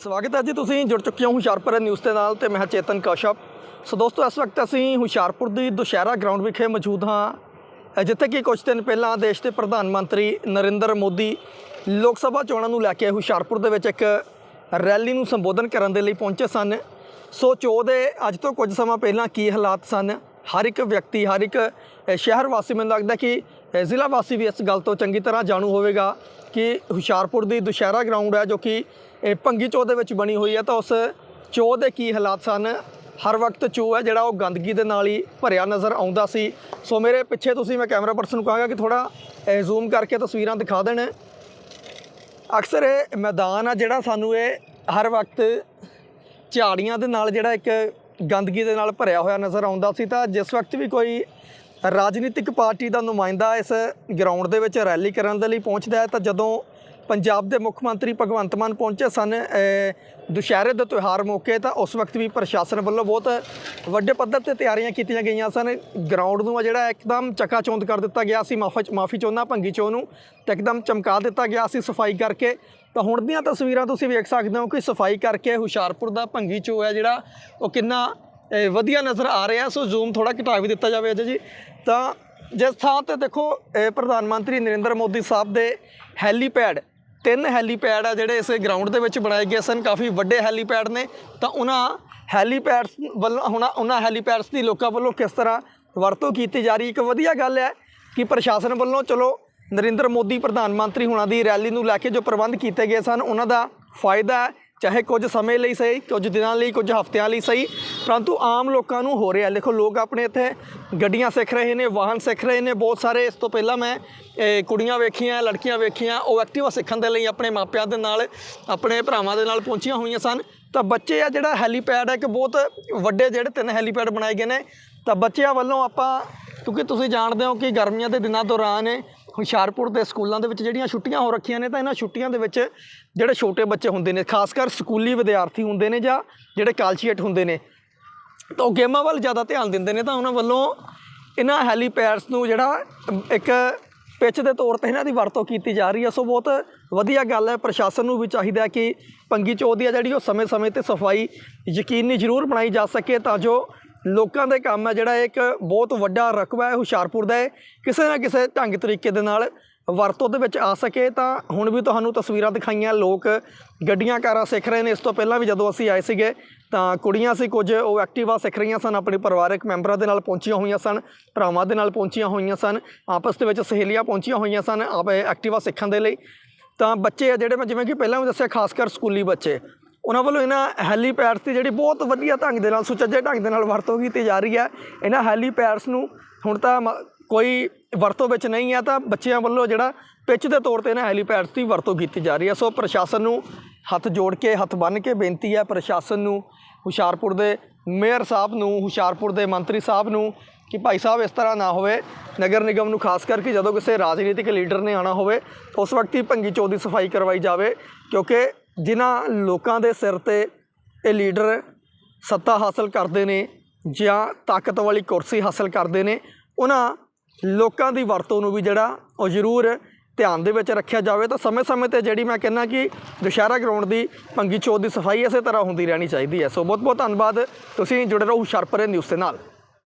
ਸਵਾਗਤ ਹੈ ਜੀ, ਤੁਸੀਂ ਜੁੜ ਚੁੱਕੇ ਹੋ ਹੁਸ਼ਿਆਰਪੁਰ ਨਿਊਜ਼ ਦੇ ਨਾਲ ਤੇ ਮੈਂ ਚੇਤਨ ਕੌਸ਼ਪ। ਸੋ ਦੋਸਤੋ, ਇਸ ਵਕਤ ਅਸੀਂ ਹੁਸ਼ਿਆਰਪੁਰ ਦੀ ਦੁਸ਼ਹਿਰਾ ਗਰਾਊਂਡ ਵਿਖੇ ਮੌਜੂਦ ਹਾਂ ਜਿੱਥੇ ਕਿ ਕੁਝ ਦਿਨ ਪਹਿਲਾਂ ਦੇਸ਼ ਦੇ ਪ੍ਰਧਾਨ ਮੰਤਰੀ ਨਰਿੰਦਰ ਮੋਦੀ ਲੋਕ ਸਭਾ ਚੋਣਾਂ ਨੂੰ ਲੈ ਕੇ ਹੁਸ਼ਿਆਰਪੁਰ ਦੇ ਵਿੱਚ ਇੱਕ ਰੈਲੀ ਨੂੰ ਸੰਬੋਧਨ ਕਰਨ ਦੇ ਲਈ ਪਹੁੰਚੇ ਸਨ। ਸੋ ਚੋ ਦੇ ਅੱਜ ਤੋਂ ਕੁਝ ਸਮਾਂ ਪਹਿਲਾਂ ਕੀ ਹਾਲਾਤ ਸਨ? ਹਰ ਇੱਕ ਵਿਅਕਤੀ, ਹਰ ਇੱਕ ਸ਼ਹਿਰ ਵਾਸੀ ਮੈਨੂੰ ਲੱਗਦਾ ਕਿ ਜ਼ਿਲ੍ਹਾ ਵਾਸੀ ਵੀ ਇਸ ਗੱਲ ਤੋਂ ਚੰਗੀ ਤਰ੍ਹਾਂ ਜਾਣੂ ਹੋਵੇਗਾ ਕਿ ਹੁਸ਼ਿਆਰਪੁਰ ਦੀ ਦੁਸ਼ਹਿਰਾ ਗਰਾਊਂਡ ਹੈ ਜੋ ਕਿ ਇਹ ਭੰਗੀ ਚੋਅ ਦੇ ਵਿੱਚ ਬਣੀ ਹੋਈ ਹੈ ਤਾਂ ਉਸ ਚੋਹ ਦੇ ਕੀ ਹਾਲਾਤ ਸਨ? ਹਰ ਵਕਤ ਚੋਅ ਹੈ ਜਿਹੜਾ ਉਹ ਗੰਦਗੀ ਦੇ ਨਾਲ ਹੀ ਭਰਿਆ ਨਜ਼ਰ ਆਉਂਦਾ ਸੀ। ਸੋ ਮੇਰੇ ਪਿੱਛੇ ਤੁਸੀਂ ਮੈਂ ਕੈਮਰਾ ਪਰਸਨ ਨੂੰ ਕਹਾਂਗਾ ਕਿ ਥੋੜਾ ਜ਼ੂਮ ਕਰਕੇ ਤਸਵੀਰਾਂ ਦਿਖਾ ਦੇਣ। ਅਕਸਰ ਇਹ ਮੈਦਾਨ ਆ ਜਿਹੜਾ ਸਾਨੂੰ ਇਹ ਹਰ ਵਕਤ ਝਾੜੀਆਂ ਦੇ ਨਾਲ ਜਿਹੜਾ ਇੱਕ ਗੰਦਗੀ ਦੇ ਨਾਲ ਭਰਿਆ ਹੋਇਆ ਨਜ਼ਰ ਆਉਂਦਾ ਸੀ ਤਾਂ ਜਿਸ ਵਕਤ ਵੀ ਕੋਈ ਰਾਜਨੀਤਿਕ ਪਾਰਟੀ ਦਾ ਨੁਮਾਇੰਦਾ ਇਸ ਗਰਾਊਂਡ ਦੇ ਵਿੱਚ ਰੈਲੀ ਕਰਨ ਦੇ ਲਈ ਪਹੁੰਚਦਾ ਹੈ ਤਾਂ ਜਦੋਂ ਪੰਜਾਬ ਦੇ ਮੁੱਖ ਮੰਤਰੀ ਭਗਵੰਤ ਮਾਨ ਪਹੁੰਚੇ ਸਨ ਦੁਸ਼ਹਿਰੇ ਦੇ ਤਿਉਹਾਰ ਮੌਕੇ ਤਾਂ ਉਸ ਵਕਤ ਵੀ ਪ੍ਰਸ਼ਾਸਨ ਵੱਲੋਂ ਬਹੁਤ ਵੱਡੇ ਪੱਧਰ ਤੇ ਤਿਆਰੀਆਂ ਕੀਤੀਆਂ ਗਈਆਂ ਸਨ। ਗਰਾਊਂਡ ਨੂੰ ਆ ਜਿਹੜਾ ਇੱਕਦਮ ਚਕਾਚੌਂਦ ਕਰ ਦਿੱਤਾ ਗਿਆ ਸੀ, ਮਾਫੀ ਮਾਫੀ ਚਾਹੁੰਦਾ, ਭੰਗੀ ਚੋ ਨੂੰ ਤੇ ਇੱਕਦਮ ਚਮਕਾ ਦਿੱਤਾ ਗਿਆ ਸੀ ਸਫ਼ਾਈ ਕਰਕੇ। ਤਾਂ ਹੁਣ ਦੀਆਂ ਤਸਵੀਰਾਂ ਤੁਸੀਂ ਵੇਖ ਸਕਦੇ ਹੋ ਕਿ ਸਫ਼ਾਈ ਕਰਕੇ ਹੁਸ਼ਿਆਰਪੁਰ ਦਾ ਭੰਗੀ ਚੋ ਹੈ ਜਿਹੜਾ, ਉਹ ਕਿੰਨਾ ਵਧੀਆ ਨਜ਼ਰ ਆ ਰਿਹਾ। ਸੋ ਜ਼ੂਮ ਥੋੜਾ ਘਟਾ ਵੀ ਦਿੱਤਾ ਜਾਵੇ ਅਜੇ ਜੀ। ਤਾਂ ਜਿਸ ਥਾਂ ਤੇ ਦੇਖੋ ਪ੍ਰਧਾਨ ਮੰਤਰੀ ਨਰਿੰਦਰ ਮੋਦੀ ਸਾਹਿਬ ਦੇ ਹੈਲੀਪੈਡ ਤਿੰਨ ਹੈਲੀਪੈਡ ਆ ਜਿਹੜੇ ਇਸ ਗਰਾਊਂਡ ਦੇ ਵਿੱਚ ਬਣਾਏ ਗਏ ਸਨ, ਕਾਫੀ ਵੱਡੇ ਹੈਲੀਪੈਡ ਨੇ। ਤਾਂ ਉਹਨਾਂ ਹੈਲੀਪੈਡਸ ਵੱਲੋਂ, ਹੁਣ ਉਹਨਾਂ ਹੈਲੀਪੈਡਸ ਦੀ ਲੋਕਾਂ ਵੱਲੋਂ ਕਿਸ ਤਰ੍ਹਾਂ ਵਰਤੋਂ ਕੀਤੀ ਜਾ ਰਹੀ? ਇੱਕ ਵਧੀਆ ਗੱਲ ਹੈ ਕਿ ਪ੍ਰਸ਼ਾਸਨ ਵੱਲੋਂ, ਚਲੋ, ਨਰਿੰਦਰ ਮੋਦੀ ਪ੍ਰਧਾਨ ਮੰਤਰੀ ਹੁਣਾਂ ਦੀ ਰੈਲੀ ਨੂੰ ਲੈ ਕੇ ਜੋ ਪ੍ਰਬੰਧ ਕੀਤੇ ਗਏ ਸਨ, ਉਹਨਾਂ ਦਾ ਫਾਇਦਾ ਹੈ, ਚਾਹੇ ਕੁਝ ਸਮੇਂ ਲਈ ਸਹੀ, ਕੁਝ ਦਿਨਾਂ ਲਈ, ਕੁਝ ਹਫ਼ਤਿਆਂ ਲਈ ਸਹੀ, ਪਰੰਤੂ ਆਮ ਲੋਕਾਂ ਨੂੰ ਹੋ ਰਿਹਾ। ਦੇਖੋ, ਲੋਕ ਆਪਣੇ ਇੱਥੇ ਗੱਡੀਆਂ ਸਿੱਖ ਰਹੇ ਨੇ, ਵਾਹਨ ਸਿੱਖ ਰਹੇ ਨੇ। ਬਹੁਤ ਸਾਰੇ ਇਸ ਤੋਂ ਪਹਿਲਾਂ ਮੈਂ ਕੁੜੀਆਂ ਵੇਖੀਆਂ, ਲੜਕੀਆਂ ਵੇਖੀਆਂ, ਉਹ ਐਕਟਿਵਾ ਸਿੱਖਣ ਦੇ ਲਈ ਆਪਣੇ ਮਾਪਿਆਂ ਦੇ ਨਾਲ, ਆਪਣੇ ਭਰਾਵਾਂ ਦੇ ਨਾਲ ਪਹੁੰਚੀਆਂ ਹੋਈਆਂ ਸਨ। ਤਾਂ ਬੱਚੇ ਆ ਜਿਹੜਾ ਹੈਲੀਪੈਡ ਹੈ ਕਿ ਬਹੁਤ ਵੱਡੇ ਜਿਹੜੇ ਤਿੰਨ ਹੈਲੀਪੈਡ ਬਣਾਏ ਗਏ ਨੇ। ਤਾਂ ਬੱਚਿਆਂ ਵੱਲੋਂ ਆਪਾਂ, ਕਿਉਂਕਿ ਤੁਸੀਂ ਜਾਣਦੇ ਹੋ ਕਿ ਗਰਮੀਆਂ ਦੇ ਦਿਨਾਂ ਦੌਰਾਨ ਹੁਸ਼ਿਆਰਪੁਰ ਦੇ ਸਕੂਲਾਂ ਦੇ ਵਿੱਚ ਜਿਹੜੀਆਂ ਛੁੱਟੀਆਂ ਹੋ ਰੱਖੀਆਂ ਨੇ, ਤਾਂ ਇਹਨਾਂ ਛੁੱਟੀਆਂ ਦੇ ਵਿੱਚ ਜਿਹੜੇ ਛੋਟੇ ਬੱਚੇ ਹੁੰਦੇ ਨੇ ਖਾਸ ਕਰ ਸਕੂਲੀ ਵਿਦਿਆਰਥੀ ਹੁੰਦੇ ਨੇ ਜਾਂ ਜਿਹੜੇ ਕਾਲਜੀਏਟ ਹੁੰਦੇ ਨੇ ਤਾਂ ਉਹ ਗੇਮਾਂ ਵੱਲ ਜ਼ਿਆਦਾ ਧਿਆਨ ਦਿੰਦੇ ਨੇ ਤਾਂ ਉਹਨਾਂ ਵੱਲੋਂ ਇਹਨਾਂ ਹੈਲੀਪੈਡਸ ਨੂੰ ਜਿਹੜਾ ਇੱਕ ਪਿੱਚ ਦੇ ਤੌਰ ਤੇ ਇਹਨਾਂ ਦੀ ਵਰਤੋਂ ਕੀਤੀ ਜਾ ਰਹੀ ਹੈ। ਸੋ ਬਹੁਤ ਵਧੀਆ ਗੱਲ ਹੈ। ਪ੍ਰਸ਼ਾਸਨ ਨੂੰ ਵੀ ਚਾਹੀਦਾ ਕਿ ਪੰਗੀ ਚੋਅ ਦੀ ਆ ਜਿਹੜੀ ਉਹ ਸਮੇਂ-ਸਮੇਂ ਤੇ ਸਫ਼ਾਈ ਯਕੀਨੀ ਜ਼ਰੂਰ ਬਣਾਈ ਜਾ ਸਕੇ ਤਾਂ ਜੋ ਲੋਕਾਂ ਦੇ ਕੰਮ ਹੈ। ਜਿਹੜਾ ਇੱਕ ਬਹੁਤ ਵੱਡਾ ਰਕਬਾ ਹੈ, ਹੁਸ਼ਿਆਰਪੁਰ ਦਾ ਇਹ ਕਿਸੇ ਨਾ ਕਿਸੇ ਢੰਗ ਤਰੀਕੇ ਦੇ ਨਾਲ ਵਰਤੋਂ ਦੇ ਵਿੱਚ ਆ ਸਕੇ ਤਾਂ ਹੁਣ ਵੀ ਤੁਹਾਨੂੰ ਤਸਵੀਰਾਂ ਦਿਖਾਈਆਂ ਲੋਕ ਗੱਡੀਆਂ ਕਾਰਾਂ ਸਿੱਖ ਰਹੇ ਨੇ। ਇਸ ਤੋਂ ਪਹਿਲਾਂ ਵੀ ਜਦੋਂ ਅਸੀਂ ਆਏ ਸੀਗੇ ਤਾਂ ਕੁੜੀਆਂ ਸੀ, ਕੁਝ ਉਹ ਐਕਟਿਵਾ ਸਿੱਖ ਰਹੀਆਂ ਸਨ, ਆਪਣੇ ਪਰਿਵਾਰਕ ਮੈਂਬਰਾਂ ਦੇ ਨਾਲ ਪਹੁੰਚੀਆਂ ਹੋਈਆਂ ਸਨ, ਭਰਾਵਾਂ ਦੇ ਨਾਲ ਪਹੁੰਚੀਆਂ ਹੋਈਆਂ ਸਨ, ਆਪਸ ਦੇ ਵਿੱਚ ਸਹੇਲੀਆਂ ਪਹੁੰਚੀਆਂ ਹੋਈਆਂ ਸਨ ਆਪ ਐਕਟਿਵਾ ਸਿੱਖਣ ਦੇ ਲਈ। ਤਾਂ ਬੱਚੇ ਆ ਜਿਹੜੇ ਮੈਂ ਜਿਵੇਂ ਕਿ ਪਹਿਲਾਂ ਵੀ ਦੱਸਿਆ ਖਾਸ ਕਰ ਸਕੂਲੀ ਬੱਚੇ, ਉਹਨਾਂ ਵੱਲੋਂ ਇਹਨਾਂ ਹੈਲੀਪੈਡਸ ਦੀ ਜਿਹੜੀ ਬਹੁਤ ਵਧੀਆ ਢੰਗ ਦੇ ਨਾਲ, ਸੁਚੱਜੇ ਢੰਗ ਦੇ ਨਾਲ ਵਰਤੋਂ ਕੀਤੀ ਜਾ ਰਹੀ ਹੈ। ਇਹਨਾਂ ਹੈਲੀਪੈਡਸ ਨੂੰ ਹੁਣ ਤਾਂ ਮ- ਕੋਈ ਵਰਤੋਂ ਵਿੱਚ ਨਹੀਂ ਹੈ ਤਾਂ ਬੱਚਿਆਂ ਵੱਲੋਂ ਜਿਹੜਾ ਪਿੱਚ ਦੇ ਤੌਰ ਤੇ ਇਹਨਾਂ ਹੈਲੀਪੈਡਸ ਦੀ ਵਰਤੋਂ ਕੀਤੀ ਜਾ ਰਹੀ ਹੈ। ਸੋ ਪ੍ਰਸ਼ਾਸਨ ਨੂੰ ਹੱਥ ਜੋੜ ਕੇ, ਹੱਥ ਬੰਨ੍ਹ ਕੇ ਬੇਨਤੀ ਹੈ ਪ੍ਰਸ਼ਾਸਨ ਨੂੰ, ਹੁਸ਼ਿਆਰਪੁਰ ਦੇ ਮੇਅਰ ਸਾਹਿਬ ਨੂੰ, ਹੁਸ਼ਿਆਰਪੁਰ ਦੇ ਮੰਤਰੀ ਸਾਹਿਬ ਨੂੰ ਕਿ ਭਾਈ ਸਾਹਿਬ ਇਸ ਤਰ੍ਹਾਂ ਨਾ ਹੋਵੇ। ਨਗਰ ਨਿਗਮ ਨੂੰ ਖਾਸ ਕਰਕੇ ਜਦੋਂ ਕਿਸੇ ਰਾਜਨੀਤਿਕ ਲੀਡਰ ਨੇ ਆਣਾ ਹੋਵੇ, ਉਸ ਵਕਤ ਹੀ ਭੰਗੀ ਚੋ ਦੀ ਸਫ਼ਾਈ ਕਰਵਾਈ ਜਾਵੇ, ਕਿਉਂਕਿ ਜਿਨ੍ਹਾਂ ਲੋਕਾਂ ਦੇ ਸਿਰ ਤੇ ਇਹ ਲੀਡਰ ਸੱਤਾ ਹਾਸਲ ਕਰਦੇ ਨੇ ਜਾਂ ਤਾਕਤ ਵਾਲੀ ਕੁਰਸੀ ਹਾਸਲ ਕਰਦੇ ਨੇ, ਉਹਨਾਂ ਲੋਕਾਂ ਦੀ ਵਰਤੋਂ ਨੂੰ ਵੀ ਜਿਹੜਾ ਉਹ ਜ਼ਰੂਰ ਧਿਆਨ ਦੇ ਵਿੱਚ ਰੱਖਿਆ ਜਾਵੇ, ਤਾਂ ਸਮੇਂ-ਸਮੇਂ ਤੇ ਜਿਹੜੀ ਮੈਂ ਕਹਿੰਦਾ ਕਿ ਦੁਸ਼ਹਿਰਾ ਗਰਾਊਂਡ ਦੀ ਭੰਗੀ ਚੋਦ ਦੀ ਸਫ਼ਾਈ ਇਸੇ ਤਰ੍ਹਾਂ ਹੁੰਦੀ ਰਹਿਣੀ ਚਾਹੀਦੀ ਹੈ। ਸੋ ਬਹੁਤ-ਬਹੁਤ ਧੰਨਵਾਦ। ਤੁਸੀਂ ਜੁੜੇ ਰਹੋ ਹੁਸ਼ਿਆਰਪੁਰ ਨਿਊਜ਼ ਦੇ ਨਾਲ।